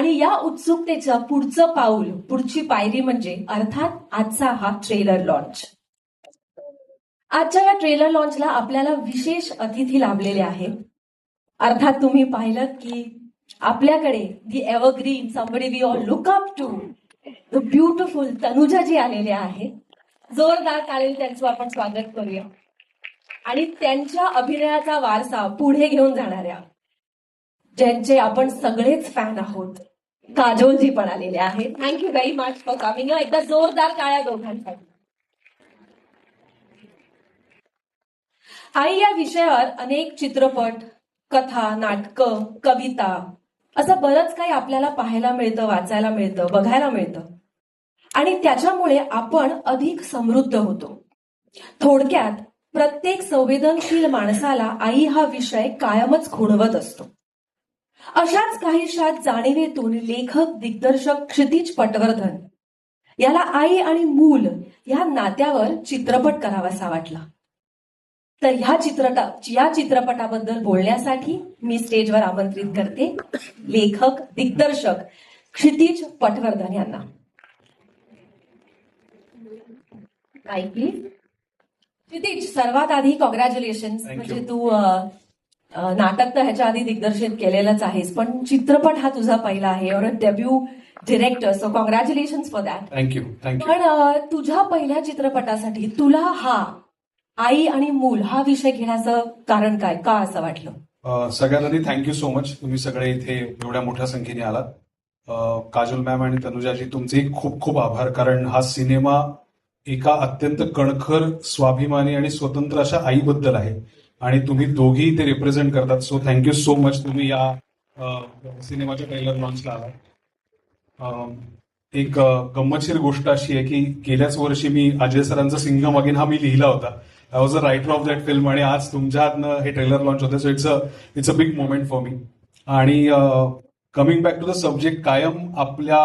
आणि या उत्सुकतेचं पुढचं पाऊल पुढची पायरी म्हणजे अर्थात आजचा हा ट्रेलर लॉन्च आजच्या या ट्रेलर लॉन्चला आपल्याला विशेष अतिथी लाभलेले आहेत. अर्थात तुम्ही पाहिलं की आपल्याकडे the evergreen somebody we all look up to the beautiful Tanuja ji आलेल्या आहेत जोरदार चालेल त्यांचं आपण स्वागत करूया. आणि त्यांच्या अभिनयाचा वारसा पुढे घेऊन जाणाऱ्या ज्यांचे आपण सगळेच फॅन आहोत. काजोलजी पण आलेले आहेत. Thank you very much for coming एकदा जोरदार काळ्या दोघांसाठी. आई या विषयावर अनेक चित्रपट कथा नाटकं कविता असं बरंच काही आपल्याला पाहायला मिळतं वाचायला मिळतं बघायला मिळतं. आणि त्याच्यामुळे आपण अधिक समृद्ध होतो. थोडक्यात प्रत्येक संवेदनशील माणसाला आई हा विषय कायमच खुणवत असतो. अशाच काहीशा जाणीवेतून लेखक दिग्दर्शक क्षितिज पटवर्धन याला आई आणि मूल या नात्यावर चित्रपट करावासा वाटला. तर ह्या चित्रटा या चित्रपटाबद्दल बोलण्यासाठी मी स्टेजवर आमंत्रित करते लेखक दिग्दर्शक क्षितिज पटवर्धन यांना. क्षितिज सर्वात आधी कॉंग्रॅच्युलेशन. म्हणजे तू नाटक तर ह्याच्या आधी दिग्दर्शित केलेलंच आहेस पण चित्रपट हा तुझा पहिला आहे और debut director so congratulation for that thank you thank you पण तुझ्या पहिल्या चित्रपटासाठी तुला हा आई आणि मूल हा विषय घेण्याचं कारण काय का असं वाटलं? सगळ्यात आधी थँक्यू सो मच तुम्ही सगळे इथे एवढ्या मोठ्या संख्येने आलात. काजल मॅम आणि तनुजाजी तुमचे खूप खूप आभार कारण हा सिनेमा एका अत्यंत कणखर स्वाभिमानी आणि स्वतंत्र अशा आईबद्दल आहे. आणि तुम्ही दोघी ते रिप्रेझेंट करतात. सो थँक्यू सो मच तुम्ही या सिनेमाच्या ट्रेलर लॉन्चला आलात. एक गंमतशीर गोष्ट अशी आहे की गेल्याच वर्षी मी अजय सरांचा सिंघम अगेन हा मी लिहिला होता. I was a writer of that film आणि आज तुमच्या हातनं हे ट्रेलर लॉन्च होते so it's a it's a big moment for me आणि coming back to the subject कायम आपल्या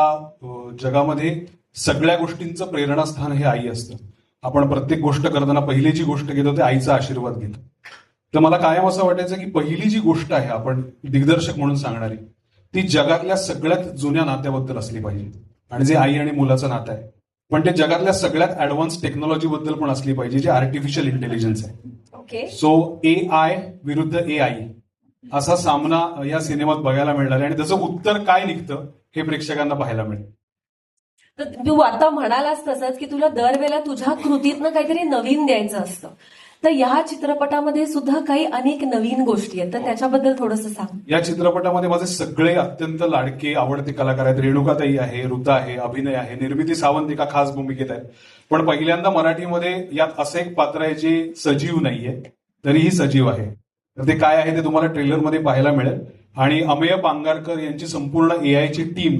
जगामध्ये सगळ्या गोष्टींचं प्रेरणास्थान हे आई असतं. आपण प्रत्येक गोष्ट करताना पहिली जी गोष्ट घेतो ते आईचा आशीर्वाद घेतो. तर मला कायम असं वाटायचं की पहिली जी गोष्ट आहे आपण दिग्दर्शक म्हणून सांगणारी ती जगातल्या सगळ्यात जुन्या नात्याबद्दल असली पाहिजे. आणि जे आई आणि मुलाचं नातं आहे. पण ते जगातल्या सगळ्यात ऍडव्हान्स टेक्नॉलॉजी बद्दल पण असली पाहिजे जे आर्टिफिशियल इंटेलिजन्स आहे. ओके सो ए आय विरुद्ध ए आय असा सामना या सिनेमात बघायला मिळणार आहे. आणि त्याचं उत्तर काय निघतं हे प्रेक्षकांना पाहायला मिळेल. तर तू आता म्हणालास तसंच की तुला दरवेळेला तुझ्या कृतीतनं काहीतरी नवीन द्यायचं असतं. तर ह्या चित्रपटामध्ये सुद्धा काही अनेक नवीन गोष्टी आहेत. तर त्याच्याबद्दल थोडस सांग. या चित्रपटामध्ये माझे सगळे अत्यंत लाडके आवडते कलाकार आहेत. रेणुकाताई आहे ऋता आहे अभिनय आहे निर्मिती सावंत एका खास भूमिकेत आहेत. पण पहिल्यांदा मराठीमध्ये यात असं एक पात्र आहे जे सजीव नाहीये तरीही सजीव आहे. तर ते काय आहे ते तुम्हाला ट्रेलरमध्ये पाहायला मिळेल. आणि अमेय पांगारकर यांची संपूर्ण एआयची टीम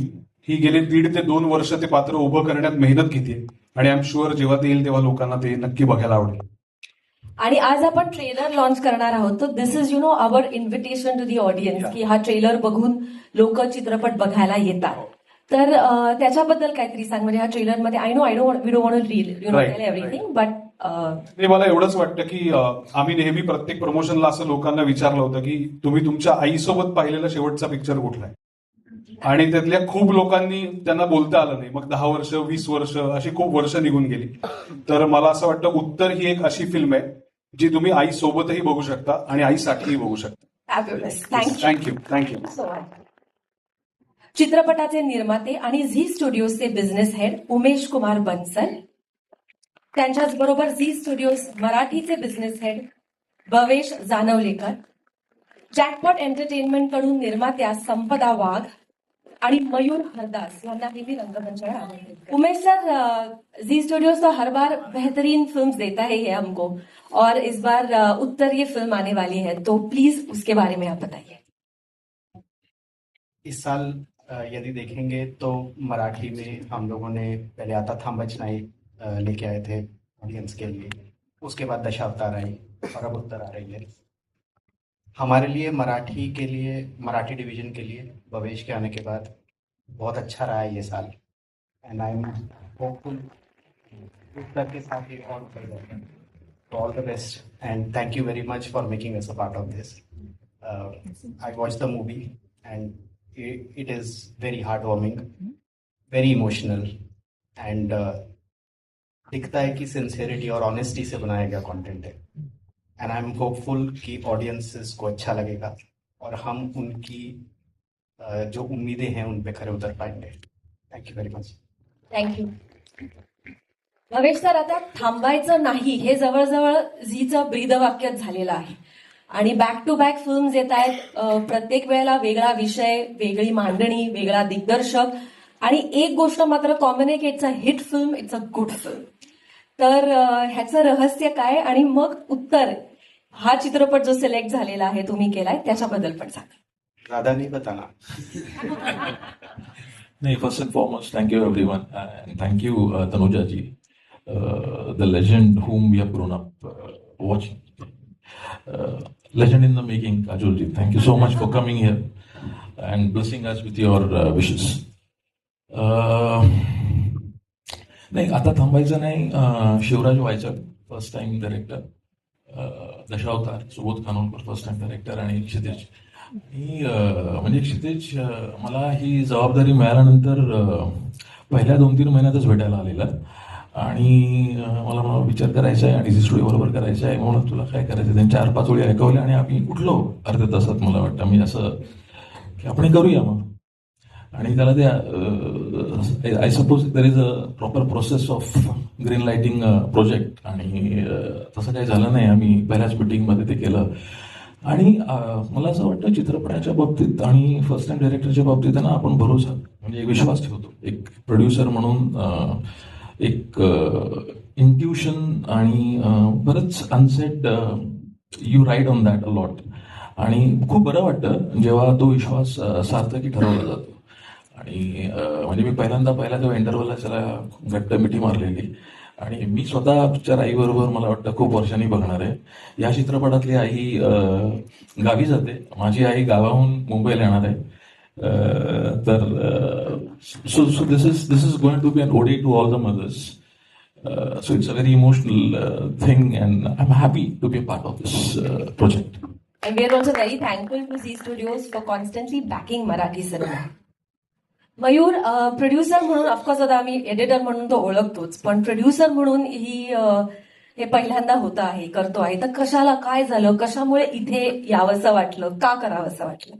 ही गेले दीड ते दोन वर्ष ते पात्र उभं करण्यात मेहनत घेते. आणि आय एम शुअर जेव्हा ते येईल तेव्हा लोकांना ते नक्की बघायला आवडेल. आणि आज आपण ट्रेलर लॉन्च करणार आहोत. तर this is you know our invitation to the audience की हा ट्रेलर बघून लोक चित्रपट बघायला येतात. तर अं, त्याच्याबद्दल काहीतरी सांग. म्हणजे ह्या ट्रेलरमध्ये I know I do we do want reel you know everything but नाही मला एवढंच वाटतं की आम्ही नेहमी प्रत्येक प्रमोशनला असं लोकांना विचारलं होतं की तुम्ही तुमच्या आईसोबत पाहिलेला शेवटचा पिक्चर कुठला आहे? आणि त्यातल्या खूप लोकांनी त्यांना बोलता आलं नाही. मग दहा वर्ष वीस वर्ष अशी खूप वर्ष निघून गेली. तर मला असं वाटतं उत्तर ही एक अशी फिल्म आहे जी तुम्ही आई सोबतही बघू शकता आणि आईसाठीही बघू शकता. थँक्यू थँक्यू चित्रपटाचे निर्माते आणि झी स्टुडिओचे बिझनेस हेड उमेश कुमार बन्सल त्यांच्याच बरोबर झी स्टुडिओज मराठीचे business head Bhavesh Janavlekar jackpot एंटरटेनमेंटकडून निर्मात्या संपदा वाघ आणि मयूर हरदास यांना ही भी रंगमंचावर उमेश सर जी स्टूडियोज तो हर बार बेहतरीन फिल्म्स देता है ये हमको और इस बार उत्तर ये फ़िल्म आने वाली है तो प्लीज़ उसके बारे में आप बताइए। इस साल यदि देखेंगे तो मराठी में हम लोगों ने पहले आता था बचनाई लेके आए थे ऑडियंस के लिए। उसके बाद दशावतार आई और अब उत्तर आ रही है। हमारे लिए मराठी के लिए मराठी डिवीज़न के लिए भवेश के आने के बाद बहुत अच्छा रहा है ये साल। एंड आई एम होपफुल उत्तर के साथ ही और तो all the best and thank you very much for making us a part of this I watch the movie and it is very heartwarming, very emotional, and uh, दिखता है कि sincerity और honesty से बनाया गया कंटेंट है। And I am hopeful कि audiences को अच्छा लगेगा और हम उनकी जो उम्मीदें हैं उन पे खरे उतर पाएंगे। Thank you very much thank you Bhavesh sir आता थांबायचं नाही हे जवळजवळ झीचं ब्रीदवाक्यच झालेलं आहे. आणि बॅक टू बॅक फिल्म्स येत आहेत. प्रत्येक वेळेला वेगळा विषय वेगळी मांडणी वेगळा दिग्दर्शक. आणि एक गोष्ट मात्र कॉम्युनिकेटचा a hit film it's a good film तर ह्याचं रहस्य काय आणि मग उत्तर हा चित्रपट जो सिलेक्ट झालेला आहे तुम्ही केलाय त्याच्याबद्दल पण सांगा. दादानी बताना. नाही first and foremost thank you every one thank you Tanujaji the legend home we have up watching legend in the making Ajurji thank you so much for coming here and blessing us with your wishes नाही आता थांबायचं नाही. शिवराज व्हायचं first time director Dashavatar Subodh Khanolkar first time director आणि क्षितेज. आणि म्हणजे क्षितेज मला ही जबाबदारी मिळाल्यानंतर पहिल्या दोन तीन महिन्यातच भेटायला आलेला. आणि मला मला विचार करायचा आहे आणि झी स्टुडिओ बरोबर करायचा आहे. म्हणून तुला काय करायचं त्यांनी चार पाच वेळी ऐकवले आणि आम्ही उठलो अर्ध्या तासात मला वाटतं. मी असं की आपण करूया मग. आणि त्याला ते I suppose there is a proper process of green lighting project आणि uh, तसं काही झालं नाही. आम्ही पहिल्याच मिटिंगमध्ये ते केलं. आणि uh, मला असं वाटतं चित्रपटाच्या बाबतीत आणि फर्स्ट टाइम डायरेक्टरच्या बाबतीत त्यांना ना आपण भरोसा म्हणजे एक विश्वास ठेवतो. एक प्रोड्युसर म्हणून uh, एक इंट्युशन आणि बरंच unset you ride on that a lot आणि खूप बरं वाटतं जेव्हा तो विश्वास सार्थकी ठरवला जातो. आणि म्हणजे मी पहिल्यांदा पहिल्या तेव्हा इंटरव्हलला त्याला घट्ट मिठी मारलेली. आणि मी स्वतः पिक्चर आईबरोबर मला वाटतं खूप वर्षांनी बघणार आहे. या चित्रपटातली आई गावी जाते. माझी आई गावाहून मुंबईला येणार आहे. तर so so this is this is going to be an ode to all the mothers so it's a very emotional thing and I am happy to be part of this project And we are also very thankful to Z Studios for constantly backing Marathi cinema. Mayur producer म्हणून of course आता आम्ही editor म्हणून तो ओळखतोच पण producer म्हणून ही हे पहिल्यांदा होतं आहे करतो आहे. तर कशाला काय झालं कशामुळे इथे यावंसं वाटलं का करावंसं वाटलं?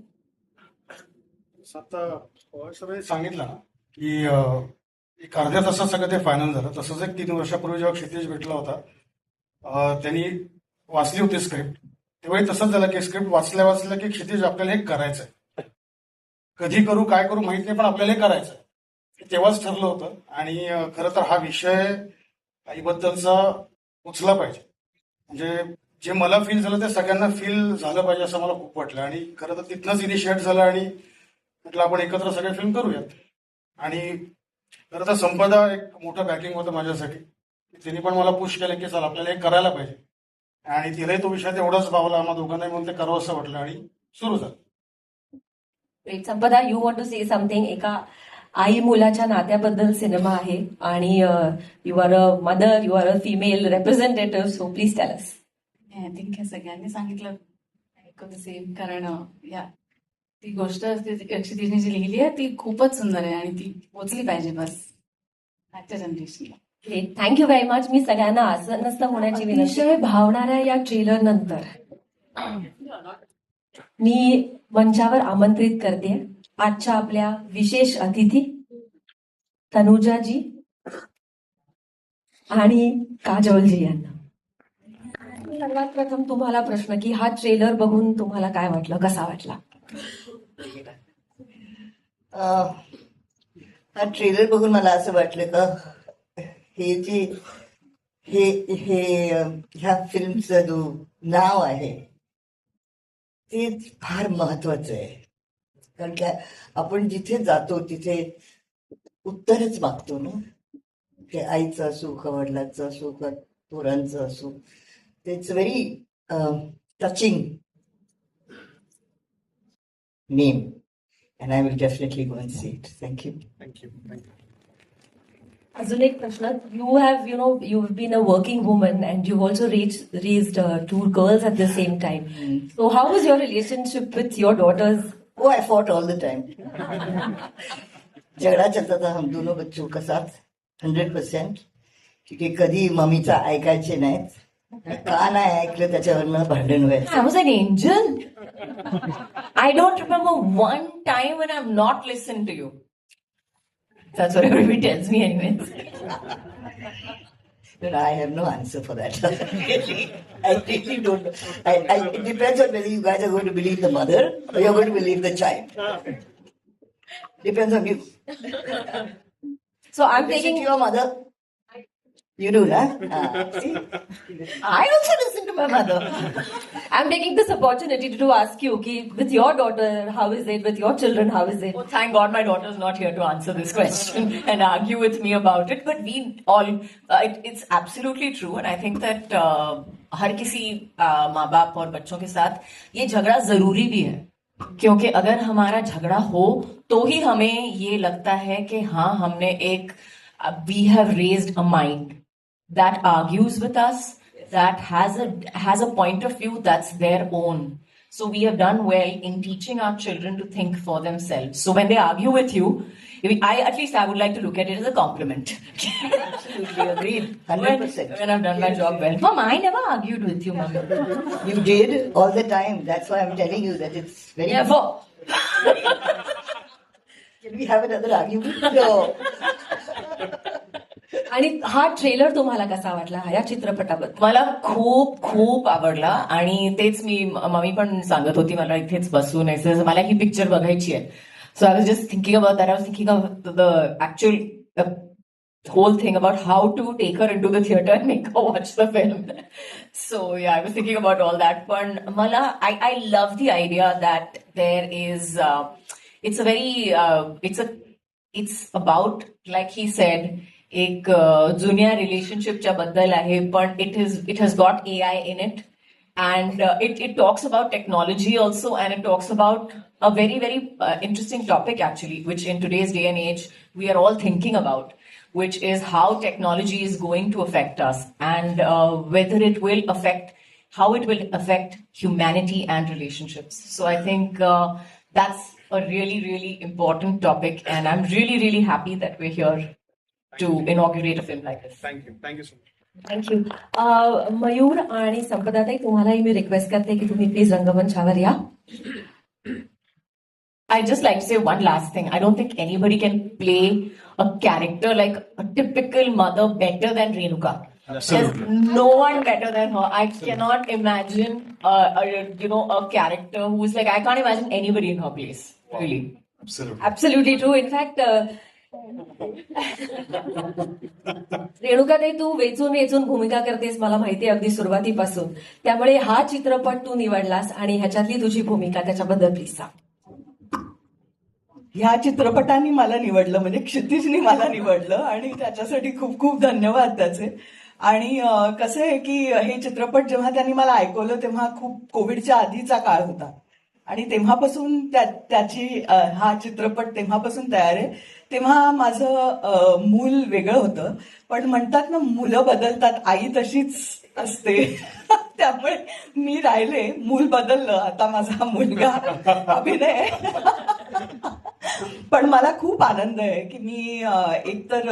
आता सांगितलं ना की एक अर्ध्या तासात सगळं ते फायनल झालं. तसंच एक तीन वर्षापूर्वी जेव्हा क्षितिज भेटला होता त्यांनी वाचली होती स्क्रिप्ट तेव्हाही तसंच झालं की स्क्रिप्ट वाचल्या वाचल्या की क्षितिज आपल्याला हे करायचंय. कधी करू काय करू माहीत नाही पण आपल्याला हे करायचं हे तेव्हाच ठरलं होतं. आणि खरं तर हा विषय आईबद्दलचा उचला पाहिजे. म्हणजे जे मला फील झालं ते सगळ्यांना फील झालं पाहिजे असं मला खूप वाटलं. आणि खरं तर तिथनंच इनिशिएट झालं आणि म्हटलं आपण एकत्र सगळे फिल्म करूयात. आणि खरं तर संपदा एक मोठं बॅकिंग होतं माझ्यासाठी. तिने पण मला पुश केलं की चल आपल्याला हे करायला पाहिजे. आणि तिलाही तो विषय तेवढाच भावला. आम्हा दोघांनाही म्हणून ते करावं असं वाटलं आणि सुरू झालं. Sampada you want to say something एका आई मुलाच्या नात्याबद्दल सिनेमा आहे आणि you are a mother you are a female representative so please tell us I think सगळ्यांनी सांगितलं सेम कारण या ती गोष्ट क्षितिजने जी लिहिली आहे ती खूपच सुंदर आहे आणि ती पोचली पाहिजे बस. आजच्या जनरेशनला थँक्यू व्हेरी मच मी सगळ्यांना असं नसतं होण्याची विनंती. भावणाऱ्या या ट्रेलर नंतर. मी मंचावर आमंत्रित करते आजच्या आपल्या विशेष अतिथी तनुजाजी आणि काजोलजी यांना. सर्वात प्रथम तुम्हाला प्रश्न की हा ट्रेलर बघून तुम्हाला काय वाटलं? कसा वाटला? हा ट्रेलर बघून मला असं वाटलं का हे जे हे हे ह्या फिल्मचं जो नाव आहे ते फार महत्वाचं आहे. कारण काय आपण जिथे जातो तिथे उत्तरच मागतो ना. ते आईचं असो का वडिलांचं असो का पोरांचं असो. It's very touching name and I will definitely go and see it thank you thank you thank you thank you अजून एक प्रश्न you have you know you been a working woman and you also raise raised two girls at the same time Mm. So, how was your relationship with your daughters वो I fought all the time झगडा चलता था हम दोनों बच्चों का साथ hundred percent की कधी मम्मीचा ऐकायचे नाहीत का नाही ऐकलं त्याच्यावरनं भांडण व्हायचं I was an angel. I don't remember one time when I've not listened to you. that's what everybody tells me, anyways. But I have no answer for that. really, I really don't know. I, I, it depends on whether you guys are going to believe the mother or you're going to believe the child. Depends on you. So I'm Listen taking. to your mother. You do, huh? Ah, see? I also listen to my mother. I'm taking this opportunity to ask you, okay, with your daughter, how is it? With your children, how is it? Oh, thank God my daughter's not here to answer this question and argue with me about it. But we all, uh, it, it's absolutely true. And I think that uh, हर किसी uh, माँ बाप और बच्चों के साथ ये झगड़ा ज़रूरी भी है क्योंकि अगर हमारा झगड़ा हो तो ही हमें ये लगता है कि हाँ हमने एक we have raised a mind that argues with us that has a has a point of view that's their own so we have done well in teaching our children to think for themselves so when they argue with you i at least i would like to look at it as a compliment Absolutely agreed. when, 100%. when i've done my job well mom i never argued with you mom You did all the time. That's why I'm telling you that it's very. never Can we have another argument? No. आणि हा trailer तुम्हाला कसा वाटला? या चित्रपटाबद्दल. मला खूप खूप आवडला आणि तेच मी मम्मी पण सांगत होती मला इथेच बसून मला ही पिक्चर बघायची आहे. So I was just thinking about I was thinking about the actual whole thing about how to take her into the theatre make a watch the film so yeah I was thinking about all that पण मला I I love the idea that there is it's a very it's a it's about like he said एक जुन्या रिलेशनशिपच्या बद्दल आहे पण it is it has got a eye in it and uh, it, it talks about technology also and it talks about a very very uh, interesting topic actually which in today's day and age we are all thinking about which is how technology is going to affect us and uh, whether it will affect how it will affect humanity and relationships so i think uh, that's a really really important topic and i'm really really happy that we're here to inaugurate a film like this thank you thank you so much thank you Mayur आणि संपदाताई तुम्हालाही मी request करते की तुम्ही please रंगमंचावर या I'd just like to say one last thing. I don't think anybody can play a character like a typical mother better than Renuka. There's no one better than her. I cannot imagine, uh, a, you know, a character who's like I can't imagine anybody in her place. Really. Absolutely. Absolutely true in fact रेणुकाताई तू वेचून वेचून भूमिका करतेस मला माहिती अगदी सुरुवातीपासून. त्यामुळे हा चित्रपट तू निवडलास आणि ह्याच्यातली तुझी भूमिका त्याच्याबद्दल प्लीज सांग. ह्या चित्रपटाने मला निवडलं म्हणजे क्षितिजने मला निवडलं आणि त्याच्यासाठी खूप खूप धन्यवाद त्याचे. आणि कसं आहे की हे चित्रपट जेव्हा त्यांनी मला ऐकवलं तेव्हा खूप कोविडच्या आधीचा काळ होता. आणि तेव्हापासून त्या त्याची हा चित्रपट तेव्हापासून तयार आहे. तेव्हा माझं मूल वेगळं होतं. पण म्हणतात ना मुलं बदलतात आई तशीच असते. त्यामुळे मी राहिले मूल बदललं. आता माझा मुलगा अभिनय. पण मला खूप आनंद आहे की मी एकतर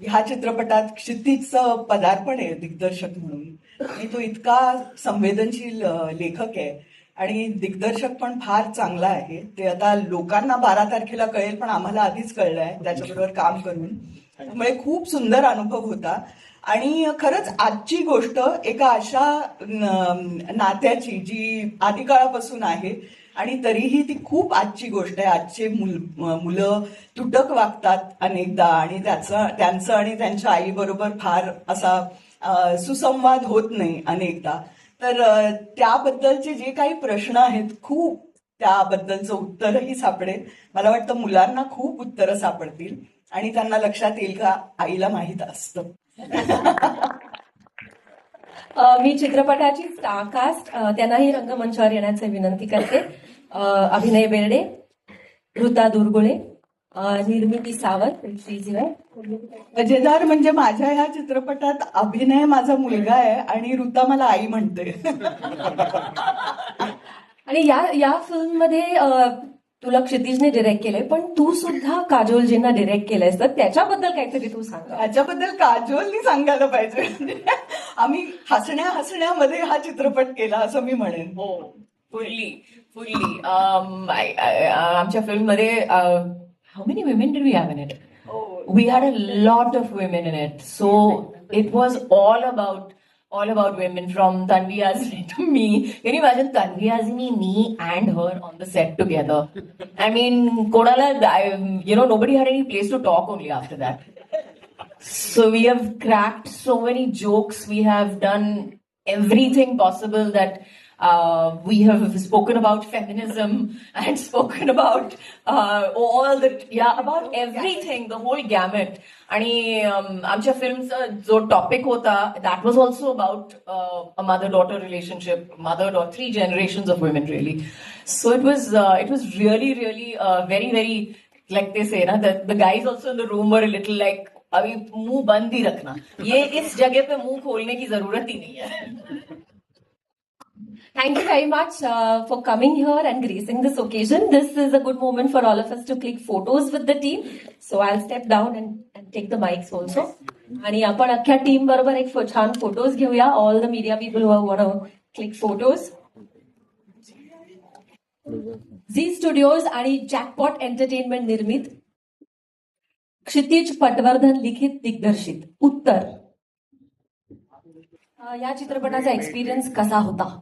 ह्या चित्रपटात क्षितिजचं पदार्पण आहे दिग्दर्शक म्हणून. आणि तो इतका संवेदनशील लेखक आहे. आणि दिग्दर्शक पण फार चांगला आहे. ते आता लोकांना बारा तारखेला कळेल पण आम्हाला आधीच कळलं आहे. त्याच्याबरोबर काम करून. त्यामुळे खूप सुंदर अनुभव होता. आणि खरंच आजची गोष्ट एका अशा नात्याची जी आधी काळापासून आहे आणि तरीही ती खूप आजची गोष्ट आहे. आजचे मुल मुलं तुटक वागतात अनेकदा आणि त्याचं त्यांचं आणि त्यांच्या आईबरोबर फार असा सुसंवाद होत नाही अनेकदा. तर त्याबद्दलचे जे काही प्रश्न आहेत खूप त्याबद्दलचं उत्तरही सापडेल. मला वाटतं मुलांना खूप उत्तरं सापडतील आणि त्यांना लक्षात येईल का आईला माहीत असतं. मी चित्रपटाची कास्ट त्यांनाही रंगमंचावर येण्याची विनंती करते. अभिनय बेर्डे ऋता दुर्गुळे निर्मिती सावंत. मजेदार म्हणजे माझ्या ह्या चित्रपटात अभिनय माझा मुलगा आहे आणि ऋता मला आई म्हणते. आणि या या फिल्ममध्ये अ, तुला क्षितिजने डिरेक्ट केलंय पण तू सुद्धा काजोलजींना डिरेक्ट केलंयस तर त्याच्याबद्दल काहीतरी तू सांग. ह्याच्याबद्दल काजोलनी सांगायला पाहिजे. आम्ही हसण्या हसण्यामध्ये हा चित्रपट केला असं मी म्हणेन. हो फुल्ली फुल्ली. आमच्या फिल्ममध्ये how many women did we have in it? Oh, we had a lot of women in it. So it was all about all about women from Tanvi Azmi to me. Can you imagine Tanvi Azmi, me, and her on the set together? I mean, Kodala, I, you know, nobody had any place to talk only after that. So we have cracked so many jokes. We have done everything possible that uh, we have spoken about feminism and spoken about uh, all the yeah about everything, the whole gamut. आणि um, आमच्या फिल्मचा जो topic होता that was also about a mother daughter relationship mother daughter three generation of women really so it was it was really really very very like they say ना the guys also in the room were little like अभी मुंह बंद ही रखना ये इस जगह पे मुंह खोलने की जरूरत ही नहीं है Thank you very much uh, for coming here and gracing this occasion. This is a good moment for all of us to click photos with the team. So I'll step down and, and take the mics also. आणि आपण अख्ख्या team बरोबर एक छान photos घेऊया all the media people who want click photos Zee Studios आणि jackpot entertainment निर्मित क्षितिज पटवर्धन लिखित दिग्दर्शित उत्तर या चित्रपटाचा एक्सपिरियन्स कसा होता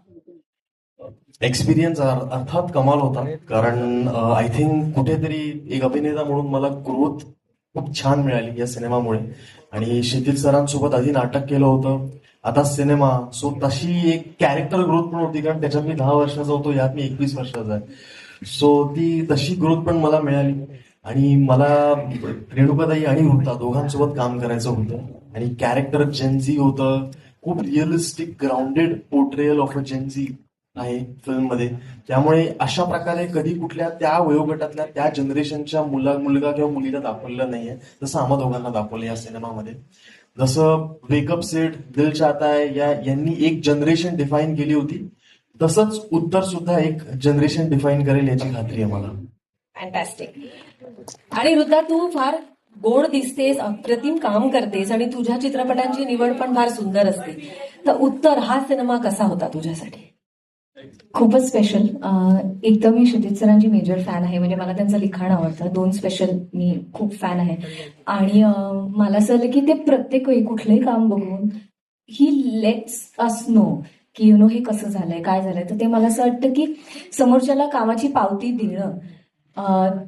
एक्सपिरियन्स अर्थात कमाल होता. कारण आय थिंक कुठेतरी एक अभिनेता म्हणून मला ग्रोथ खूप छान मिळाली या सिनेमामुळे. आणि क्षितिज सरांसोबत आधी नाटक केलं होतं. आता सिनेमा. सो तशी एक कॅरेक्टर ग्रोथ पण होती. कारण त्याच्यात मी दहा वर्षाचा होतो यात मी एकवीस वर्षाचा आहे. सो ती तशी ग्रोथ पण मला मिळाली. आणि मला रेणुकाताई आणि वृत्ता दोघांसोबत काम करायचं होतं. आणि कॅरेक्टर जेन्झी होतं. खूप realistic grounded portrayal of a gen z आहे फिल्ममध्ये. त्यामुळे अशा प्रकारे कधी कुठल्या त्या वयोगटातल्या त्या जनरेशनच्या मुला मुलगा किंवा मुलीला दाखवलेलं नाहीये जसं आम्हा दोघांना दाखवलं या सिनेमामध्ये. जसं वेकअप सेट दिल चाहता है या यांनी एक जनरेशन डिफाईन केली होती. तसंच उत्तर सुद्धा एक जनरेशन डिफाईन करेल याची खात्री आहे मला. फॅन्टॅस्टिक आणि वृद्धा तू फार गोड दिसतेस अप्रतिम काम करतेस आणि तुझ्या चित्रपटांची निवड पण फार सुंदर असते. तर उत्तर हा सिनेमा कसा होता तुझ्यासाठी? खूपच स्पेशल एक तर मी क्षितिज सरांची मेजर फॅन आहे. म्हणजे मला त्यांचं लिखाण आवडतं. दोन स्पेशल मी खूप फॅन आहे. आणि मला असं आलं की ते प्रत्येक वेळी कुठलंही काम बघून ही लेट्स अस नो की यु नो हे कसं झालंय काय झालंय. तर ते मला असं वाटतं की समोरच्याला कामाची पावती देणं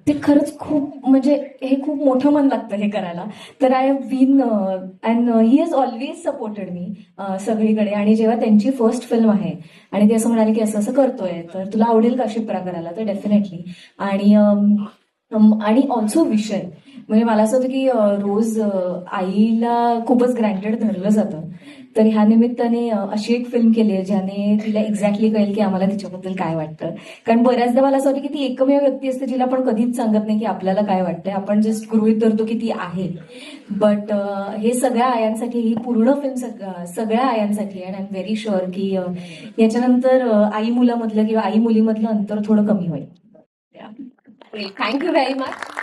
ते खरंच खूप म्हणजे हे खूप मोठं मन लागतं हे करायला. तर I been and he has always supported me सगळीकडे. आणि जेव्हा त्यांची फर्स्ट फिल्म आहे आणि ते असं म्हणाले की असं असं करतोय तर तुला आवडेल का शिप्रा करायला? तर डेफिनेटली आणि आणि ऑल्सो विषय. म्हणजे मला असं होतं की रोज आईला खूपच ग्रँटेड धरलं जातं. तर ह्या निमित्ताने अशी एक फिल्म केली आहे ज्याने तिला एक्झॅक्टली कळेल की आम्हाला तिच्याबद्दल काय वाटतं. कारण बऱ्याचदा मला असं वाटतं की ती एकमेव व्यक्ती असते जिला आपण कधीच सांगत नाही की आपल्याला काय वाटतंय. आपण जस्ट गृहित धरतो की ती आहे. बट हे सगळ्या आयांसाठी ही पूर्ण फिल्म सगळ्या आयांसाठी आहे. And I am very sure की याच्यानंतर आई मुलामधलं किंवा आई मुलीमधलं अंतर थोडं कमी होईल. Thank you very much